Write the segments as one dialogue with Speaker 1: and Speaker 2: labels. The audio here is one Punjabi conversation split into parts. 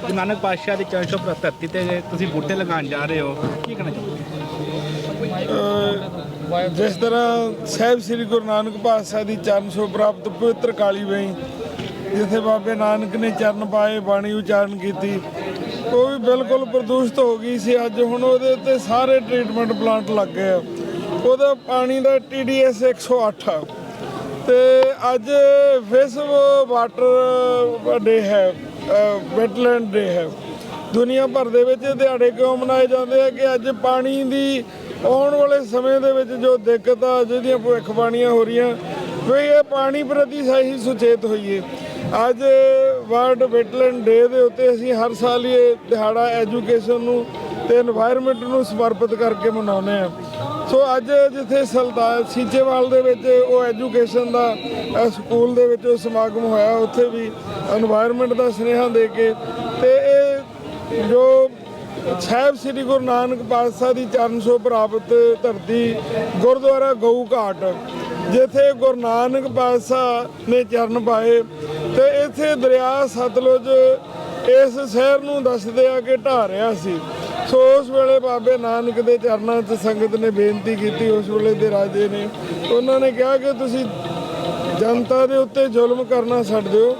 Speaker 1: ਗੁਰੂ ਨਾਨਕ ਪਾਤਸ਼ਾਹ ਦੇ ਚਰਨ ਸ਼ੋਭ ਧਰਤੀ ਤੇ ਤੁਸੀਂ ਬੂਟੇ ਲਗਾਉਣ ਜਾ ਰਹੇ ਹੋ, ਕੀ ਕਹਿਣਾ
Speaker 2: ਚਾਹੁੰਦੇ ਜਿਸ ਤਰ੍ਹਾਂ ਸਹਿਬ ਸ੍ਰੀ ਗੁਰੂ ਨਾਨਕ ਪਾਤਸ਼ਾਹ ਦੀ ਚਰਨ ਸ਼ੋਭ ਪ੍ਰਾਪਤ ਪਵਿੱਤਰ ਕਾਲੀ ਬਈ, ਜਿੱਥੇ ਬਾਬੇ ਨਾਨਕ ਨੇ ਚਰਨ ਪਾਏ, ਬਾਣੀ ਉਚਾਰਨ ਕੀਤੀ, ਉਹ ਵੀ ਬਿਲਕੁਲ ਪ੍ਰਦੂਸ਼ਿਤ ਹੋ ਗਈ ਸੀ। ਅੱਜ ਹੁਣ ਉਹਦੇ ਉੱਤੇ ਸਾਰੇ ਟ੍ਰੀਟਮੈਂਟ ਪਲਾਂਟ ਲੱਗ ਗਏ ਆ। ਉਹਦਾ ਪਾਣੀ ਦਾ ਟੀਡੀਐਸ 108 ਆ। ਤੇ ਅੱਜ ਵਿਸ਼ਵ ਵਾਟਰ ਡੇ ਹੈ ਵੈਟਲੈਂਡ ਡੇ ਹੈ। ਦੁਨੀਆ ਭਰ ਦੇ ਵਿੱਚ ਦਿਹਾੜੇ ਕਿਉਂ ਮਨਾਏ ਜਾਂਦੇ ਆ ਕਿ ਅੱਜ ਪਾਣੀ ਦੀ ਆਉਣ ਵਾਲੇ ਸਮੇਂ ਦੇ ਵਿੱਚ ਜੋ ਦਿੱਕਤ ਆ, ਜਿਹਦੀਆਂ ਭਵਿੱਖਬਾਣੀਆਂ ਹੋ ਰਹੀਆਂ ਕੋਈ ਇਹ ਪਾਣੀ ਪ੍ਰਤੀ ਸਹੀ ਸੁਚੇਤ ਹੋਈਏ। ਅੱਜ ਵਰਲਡ ਵੈਟਲੈਂਡ ਡੇ ਦੇ ਉੱਤੇ ਅਸੀਂ ਹਰ ਸਾਲ ਇਹ ਦਿਹਾੜਾ ਐਜੂਕੇਸ਼ਨ ਨੂੰ ਤੇ এনवायरमेंट ਨੂੰ ਸਮਰਪਿਤ ਕਰਕੇ ਮਨਾਉਂਦੇ ਆ। ਸੋ ਅੱਜ ਜਿੱਥੇ ਸਲਦਾਨ ਸੀਚੇਵਾਲ ਦੇ ਵਿੱਚ ਉਹ ਐਜੂਕੇਸ਼ਨ ਦਾ ਸਕੂਲ ਦੇ ਵਿੱਚ ਉਹ ਸਮਾਗਮ ਹੋਇਆ, ਉੱਥੇ ਵੀ এনवायरमेंट ਦਾ ਸਨੇਹਾ ਦੇ ਕੇ ਤੇ ਇਹ ਜੋ ਸਾਹਿਬ ਸ੍ਰੀ ਗੁਰੂ ਨਾਨਕ ਪਾਤਸ਼ਾਹ ਦੀ ਚਰਨ ਸੋ ਪ੍ਰਾਪਤ ਧਰਤੀ ਗੁਰਦੁਆਰਾ ਗਊ ਘਾਟ, ਜਿੱਥੇ ਗੁਰੂ ਨਾਨਕ ਪਾਤਸ਼ਾਹ ਨੇ ਚਰਨ ਪਾਏ ਤੇ ਇੱਥੇ ਦਰਿਆ ਸਤਲੁਜ ਇਸ ਸ਼ਹਿਰ ਨੂੰ ਦੱਸਦੇ ਆ ਕਿ ਢਾ ਰਿਹਾ ਸੀ। ਸੋ ਉਸ ਵੇਲੇ ਬਾਬੇ ਨਾਨਕ ਦੇ ਚਰਨਾਂ 'ਚ ਸੰਗਤ ਨੇ ਬੇਨਤੀ ਕੀਤੀ ਉਸ ਵੇਲੇ ਦੇ ਰਾਜੇ ਨੇ। ਉਹਨਾਂ ਨੇ ਕਿਹਾ ਕਿ ਤੁਸੀਂ ਜਨਤਾ ਦੇ ਉੱਤੇ ਜ਼ੁਲਮ ਕਰਨਾ ਛੱਡ ਦਿਓ।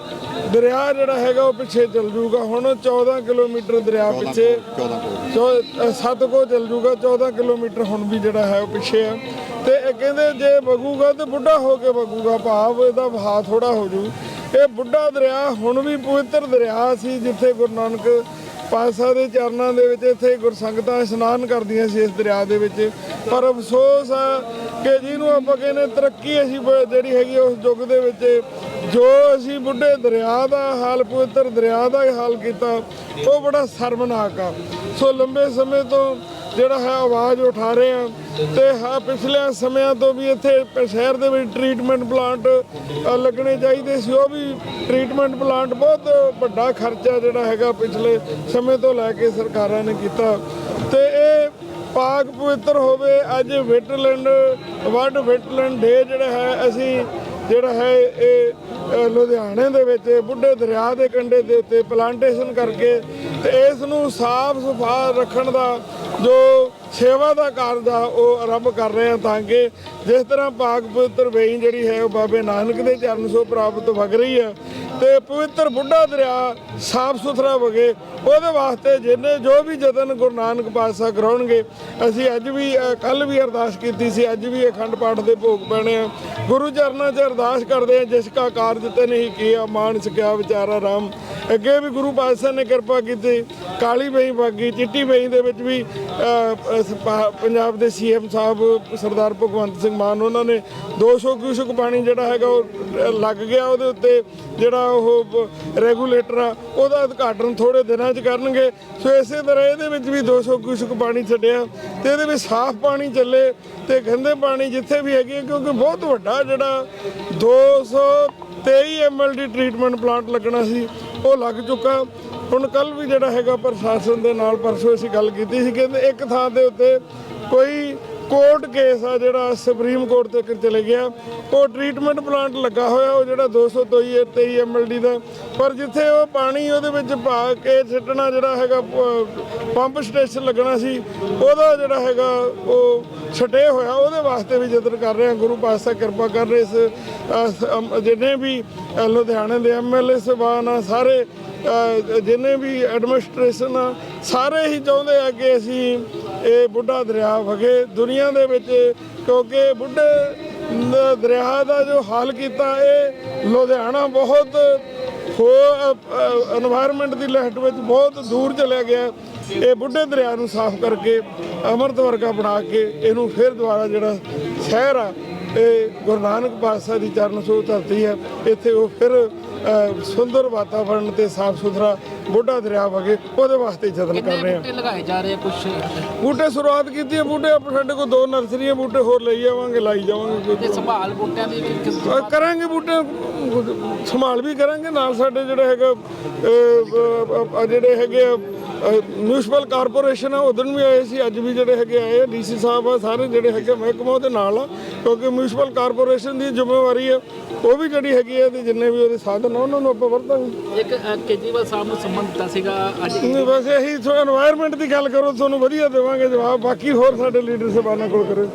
Speaker 2: ਦਰਿਆ ਜਿਹੜਾ ਹੈਗਾ ਉਹ ਪਿੱਛੇ ਚੱਲ ਜੂਗਾ ਹੁਣ 14 ਕਿਲੋਮੀਟਰ ਦਰਿਆ ਪਿੱਛੇ 14 7 ਕੋ ਚੱਲ ਜੂਗਾ 14 ਕਿਲੋਮੀਟਰ ਹੁਣ ਵੀ ਜਿਹੜਾ ਹੈ ਉਹ ਪਿੱਛੇ ਆ। ਤੇ ਇਹ ਕਹਿੰਦੇ ਜੇ ਵਗੂਗਾ ਤੇ ਬੁੱਢਾ ਹੋ ਕੇ ਵਗੂਗਾ। ਭਾਵ ਇਹਦਾ ਵਹਾ ਥੋੜਾ ਹੋ ਜੂ ਇਹ ਬੁੱਢਾ ਦਰਿਆ ਹੁਣ ਵੀ ਪਵਿੱਤਰ ਦਰਿਆ ਸੀ ਜਿੱਥੇ ਗੁਰੂ ਨਾਨਕ ਪਾਤਸ਼ਾਹ ਦੇ ਚਰਨਾਂ ਦੇ ਵਿੱਚ ਇੱਥੇ ਗੁਰਸੰਗਤਾਂ ਇਸ਼ਨਾਨ ਕਰਦੀਆਂ ਸੀ ਇਸ ਦਰਿਆ ਦੇ ਵਿੱਚ। ਪਰ ਅਫਸੋਸ ਆ ਕਿ ਜਿਹਨੂੰ ਆਪਾਂ ਕਹਿੰਦੇ ਤਰੱਕੀ ਅਸੀਂ ਜਿਹੜੀ ਹੈਗੀ ਉਸ ਯੁੱਗ ਦੇ ਵਿੱਚ, ਜੋ ਅਸੀਂ ਬੁੱਢੇ ਦਰਿਆ ਦਾ ਹਾਲ, ਪਵਿੱਤਰ ਦਰਿਆ ਦਾ ਹੀ ਹਾਲ ਕੀਤਾ, ਉਹ ਬੜਾ ਸ਼ਰਮਨਾਕ ਆ। ਸੋ ਲੰਬੇ ਸਮੇਂ ਤੋਂ ਜਿਹੜਾ ਹੈ ਆਵਾਜ਼ ਉਠਾ ਰਹੇ ਆ ਤੇ ਹਾਂ ਪਿਛਲੇ ਸਮਿਆਂ ਤੋਂ ਵੀ ਇੱਥੇ ਸ਼ਹਿਰ ਦੇ ਵਿੱਚ ਟ੍ਰੀਟਮੈਂਟ ਪਲਾਂਟ ਲੱਗਣੇ ਚਾਹੀਦੇ ਸੀ। ਉਹ ਵੀ ਟ੍ਰੀਟਮੈਂਟ ਪਲਾਂਟ ਬਹੁਤ ਵੱਡਾ ਖਰਚਾ ਜਿਹੜਾ ਹੈਗਾ ਪਿਛਲੇ ਸਮੇਂ ਤੋਂ ਲੈ ਕੇ ਸਰਕਾਰਾਂ ਨੇ ਕੀਤਾ। ਤੇ ਇਹ ਪਾਕ ਪਵਿੱਤਰ ਹੋਵੇ, ਅੱਜ ਵੈਟਲੈਂਡ ਵਰਲਡ ਵੈਟਲੈਂਡ ਡੇ ਜਿਹੜਾ ਹੈ, ਅਸੀਂ ਜਿਹੜਾ ਹੈ ਇਹ ਲੁਧਿਆਣੇ ਦੇ ਵਿੱਚ, ਬੁੱਢੇ ਦਰਿਆ ਦੇ ਕੰਢੇ ਦੇ ਉੱਤੇ ਪਲਾਂਟੇਸ਼ਨ ਕਰਕੇ ਤੇ ਇਸ ਨੂੰ ਸਾਫ਼ ਸੁਫਾ ਰੱਖਣ ਦਾ ਜੋ ਸੇਵਾ ਦਾ ਕਾਰਜ ਆ ਉਹ ਆਰੰਭ ਕਰ ਰਹੇ ਆ ਤਾਂ ਕਿ ਜਿਸ ਤਰ੍ਹਾਂ ਪਾਕ ਪਵਿੱਤਰ ਵੇਈ ਜਿਹੜੀ ਹੈ ਉਹ ਬਾਬੇ ਨਾਨਕ ਦੇ ਚਰਨ ਸੋ ਪ੍ਰਾਪਤ ਵਗ ਰਹੀ ਹੈ ਤੇ ਪਵਿੱਤਰ ਬੁੱਢਾ ਦਰਿਆ ਸਾਫ਼ ਸੁਥਰਾ ਵਗੇ, ਉਹਦੇ ਵਾਸਤੇ ਜਿੰਨੇ ਜੋ ਵੀ ਯਤਨ ਗੁਰੂ ਨਾਨਕ ਪਾਤਸ਼ਾਹ ਕਰਾਉਣਗੇ, ਅਸੀਂ ਅੱਜ ਵੀ ਕੱਲ ਵੀ ਅਰਦਾਸ ਕੀਤੀ ਸੀ, ਅੱਜ ਵੀ ਅਖੰਡ ਪਾਠ ਦੇ ਭੋਗ ਪੈਣੇ ਆ। ਗੁਰੂ ਚਰਨਾਂ 'ਚ ਅਰਦਾਸ ਕਰਦੇ ਆ ਜਿਸ ਕਾ ਕਾਰਜ ਤੇ ਨਹੀਂ ਕੀਆ, ਮਾਨਸ ਕਿਆ ਵਿਚਾਰਾ ਰਾਮ। ਅੱਗੇ ਵੀ ਗੁਰੂ ਪਾਤਸ਼ਾਹ ਨੇ ਕਿਰਪਾ ਕੀਤੀ, ਕਾਲੀ ਬਈ ਬਾਗੀ, ਚਿੱਟੀ ਬਈ ਦੇ ਵਿੱਚ ਵੀ ਪੰਜਾਬ ਦੇ ਸੀਐਮ ਸਾਹਿਬ ਸਰਦਾਰ ਭਗਵੰਤ ਸਿੰਘ ਮਾਨ, ਉਹਨਾਂ ਨੇ 200 ਕਿਊਸਕ ਪਾਣੀ ਜਿਹੜਾ ਹੈਗਾ ਉਹ ਲੱਗ ਗਿਆ ਉਹਦੇ ਉੱਤੇ, ਜਿਹੜਾ ਉਹ ਰੈਗੂਲੇਟਰ ਆ, ਉਹਦਾ ਉਦਘਾਟਨ ਥੋੜੇ ਦਿਨਾਂ 'ਚ ਕਰਨਗੇ। ਸੋ ਇਸੇ ਤਰ੍ਹਾਂ ਇਹਦੇ ਵਿੱਚ ਵੀ 200 ਕਿਊਸਕ ਪਾਣੀ ਛੱਡਿਆ ਤੇ ਇਹਦੇ ਵਿੱਚ ਸਾਫ਼ ਪਾਣੀ ਚੱਲੇ ਤੇ ਗੰਦੇ ਪਾਣੀ ਜਿੱਥੇ ਵੀ ਹੈਗੇ ਕਿਉਂਕਿ ਬਹੁਤ ਵੱਡਾ ਜਿਹੜਾ 223 ਐਮਐਲ ਦੀ ਟ੍ਰੀਟਮੈਂਟ ਪਲਾਂਟ ਲੱਗਣਾ ਸੀ, ਉਹ ਲੱਗ ਚੁੱਕਾ। ਹੁਣ ਕੱਲ ਵੀ ਜਿਹੜਾ ਹੈਗਾ ਪ੍ਰਸ਼ਾਸਨ ਦੇ ਨਾਲ ਪਰਸੋਂ ਅਸੀਂ ਗੱਲ ਕੀਤੀ ਸੀ ਕਹਿੰਦੇ ਇੱਕ ਥਾਂ ਦੇ ਉੱਤੇ ਕੋਈ ਕੋਰਟ ਕੇਸ ਆ ਜਿਹੜਾ ਸੁਪਰੀਮ ਕੋਰਟ ਤੱਕ ਚਲੇ ਗਿਆ। ਉਹ ਟ੍ਰੀਟਮੈਂਟ ਪਲਾਂਟ ਲੱਗਾ ਹੋਇਆ, ਉਹ ਜਿਹੜਾ 223 ਐਮਐਲਡੀ ਦਾ। ਪਰ ਜਿੱਥੇ ਉਹ ਪਾਣੀ ਉਹਦੇ ਵਿੱਚ ਪਾ ਕੇ ਸਿੱਟਣਾ ਜਿਹੜਾ ਹੈਗਾ ਪ- ਪੰਪ ਸਟੇਸ਼ਨ ਲੱਗਣਾ ਸੀ, ਉਹਦਾ ਜਿਹੜਾ ਹੈਗਾ ਉਹ ਛਟੇ ਹੋਇਆ। ਉਹਦੇ ਵਾਸਤੇ ਵੀ ਯਤਨ ਕਰ ਰਹੇ ਆ ਗੁਰੂ ਪਾਤਸ਼ਾਹ ਕਿਰਪਾ ਕਰ ਰਹੇ ਇਸ ਜਿੰਨੇ ਵੀ ਲੁਧਿਆਣੇ ਦੇ ਐਮਐਲਏ ਸਭਾਨ ਆ, ਸਾਰੇ ਜਿੰਨੇ ਵੀ ਐਡਮਿਨਿਸਟ੍ਰੇਸ਼ਨ ਆ, ਸਾਰੇ ਹੀ ਚਾਹੁੰਦੇ ਆ ਕਿ ਅਸੀਂ ਇਹ ਬੁੱਢਾ ਦਰਿਆ ਵਗੇ। ਦੁਨੀਆ ਦੇ ਵਿੱਚ ਕਿਉਂਕਿ ਬੁੱਢੇ ਦਰਿਆ ਦਾ ਜੋ ਹਾਲ ਕੀਤਾ, ਇਹ ਲੁਧਿਆਣਾ ਬਹੁਤ ਹੋ এনवायरमेंट ਦੀ ਲਹਿਟ ਵਿੱਚ ਬਹੁਤ ਦੂਰ ਚਲਿਆ ਗਿਆ। ਇਹ ਬੁੱਢੇ ਦਰਿਆ ਨੂੰ ਸਾਫ਼ ਕਰਕੇ, ਅਮਰਤ ਵਰਗਾ ਬਣਾ ਕੇ ਇਹਨੂੰ ਫਿਰ ਦੁਬਾਰਾ ਜਿਹੜਾ ਸ਼ਹਿਰ ਆ, ਇਹ ਗੁਰੂ ਨਾਨਕ ਪਾਤਸ਼ਾਹ ਦੀ ਚਰਨ ਸੋਹ ਧਰਤੀ ਹੈ ਇੱਥੇ ਉਹ ਫਿਰ ਸੁੰਦਰ ਵਾਤਾਵਰਣ ਤੇ ਸਾਫ਼ ਸੁਥਰਾ ਬੁੱਢਾ ਦਰਿਆ ਵਗੇ ਉਹਦੇ ਵਾਸਤੇ ਯਤਨ ਕਰ ਰਹੇ ਹਾਂ।
Speaker 3: ਬੂਟੇ ਲਗਾਏ ਜਾ ਰਹੇ ਕੁਝ
Speaker 2: ਬੂਟੇ ਸ਼ੁਰੂਆਤ ਕੀਤੀ ਹੈ ਬੂਟੇ ਸਾਡੇ ਕੋਲ ਦੋ ਨਰਸਰੀਆਂ ਬੂਟੇ ਹੋਰ ਲਈ ਜਾਵਾਂਗੇ ਲਾਈ ਜਾਵਾਂਗੇ
Speaker 3: ਤੇ ਸੰਭਾਲ ਬੂਟਿਆਂ ਦੀ
Speaker 2: ਕਰਾਂਗੇ ਬੂਟੇ ਸੰਭਾਲ ਵੀ ਕਰਾਂਗੇ ਨਾਲ ਸਾਡੇ ਜਿਹੜੇ ਹੈਗਾ ਜਿਹੜੇ ਹੈਗੇ ਮਿਊਨਿਸਪਲ ਕਾਰਪੋਰੇਸ਼ਨ ਆ ਉਦੋਂ ਵੀ ਆਏ ਸੀ ਅੱਜ ਵੀ ਜਿਹੜੇ ਹੈਗੇ ਆਏ ਆ ਡੀਸੀ ਸਾਹਿਬ ਆ ਸਾਰੇ ਜਿਹੜੇ ਹੈਗੇ ਮਹਿਕਮਾ ਉਹਦੇ ਨਾਲ ਆ। ਕਿਉਂਕਿ ਮਿਊਨਿਸਪਲ ਕਾਰਪੋਰੇਸ਼ਨ ਦੀ ਜ਼ਿੰਮੇਵਾਰੀ ਹੈ ਉਹ ਵੀ ਜਿਹੜੀ ਹੈਗੀ ਹੈ ਤੇ ਜਿੰਨੇ ਵੀ ਉਹਦੇ ਸਾਧਨ ਆ ਉਹਨਾਂ ਨੂੰ ਆਪਾਂ ਵਰਤਾਂਗੇ।
Speaker 3: ਇੱਕ ਕੇਜੀਵਾਲ ਸਾਹਿਬ ਨੂੰ ਸੰਬੰਧ ਦਿੱਤਾ ਸੀਗਾ ਅੱਜ।
Speaker 2: ਨਹੀਂ ਬਸ ਇਹੀ ਸੋ এনवायरमेंट ਦੀ ਗੱਲ ਕਰੋ ਤੁਹਾਨੂੰ ਵਧੀਆ ਦੇਵਾਂਗੇ ਜਵਾਬ ਬਾਕੀ ਹੋਰ ਸਾਡੇ ਲੀਡਰ ਸਾਹਿਬਾਨਾਂ ਕੋਲ ਕਰੋ